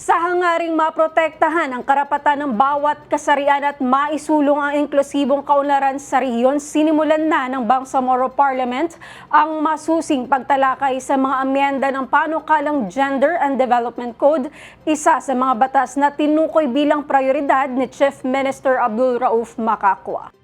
Sa hangaring maprotektahan ang karapatan ng bawat kasarian at maisulong ang inklusibong kaunlaran sa rehiyon, sinimulan na ng Bangsamoro Parliament ang masusing pagtalakay sa mga amyenda ng panukalang Gender and Development Code, isa sa mga batas na tinukoy bilang prioridad ni Chief Minister Abdul Rauf Makakwa.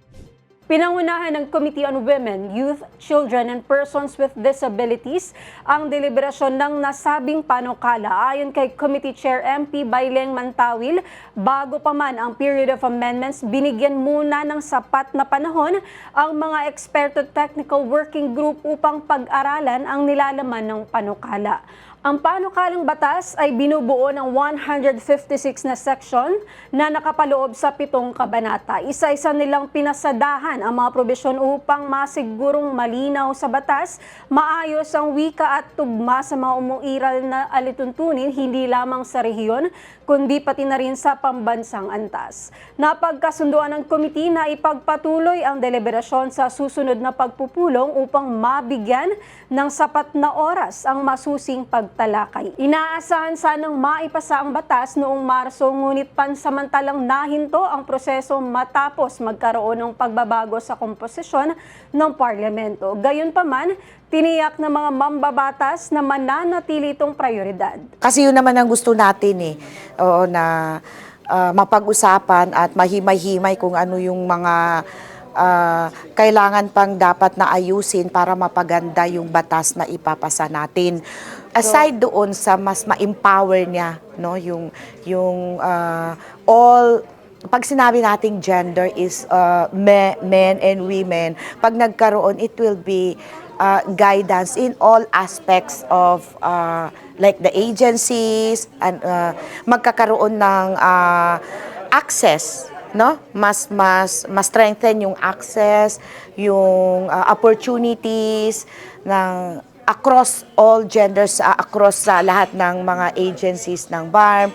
Pinangunahan ng Committee on Women, Youth, Children, and Persons with Disabilities ang deliberasyon ng nasabing panukala ayon kay Committee Chair MP Baileng Mantawil. Bago pa man ang period of amendments, binigyan muna ng sapat na panahon ang mga eksperto technical working group upang pag-aralan ang nilalaman ng panukala. Ang panukalang batas ay binubuo ng 156 na section na nakapaloob sa pitong kabanata. Isa-isa nilang pinasadahan ang mga probisyon upang masigurong malinaw sa batas, maayos ang wika at tugma sa mga umuiral na alituntunin hindi lamang sa rehiyon, kundi pati na rin sa pambansang antas. Napagkasunduan ng komite na ipagpatuloy ang deliberasyon sa susunod na pagpupulong upang mabigyan ng sapat na oras ang masusing pagtalakay. Inaasahan sanang maipasa ang batas noong Marso ngunit pansamantalang nahinto ang proseso matapos magkaroon ng pagbabago sa komposisyon ng parlamento. Gayunpaman, tiniyak ng mga mambabatas na mananatili itong prioridad. Kasi yun naman ang gusto natin eh. Oo, na ah, mapag-usapan at mahimay-himay kung ano yung mga ah, kailangan pang dapat na ayusin para mapaganda yung batas na ipapasa natin. Aside doon sa mas ma-empower niya, no, yung yung ah, all pag sinabi nating gender is uh, me- men and women, pag nagkaroon, it will be uh, guidance in all aspects of uh, like the agencies and uh, magkakaroon ng uh, access no? Mas mas mas strengthen yung access yung uh, opportunities ng across all genders uh, across sa lahat ng mga agencies ng BARM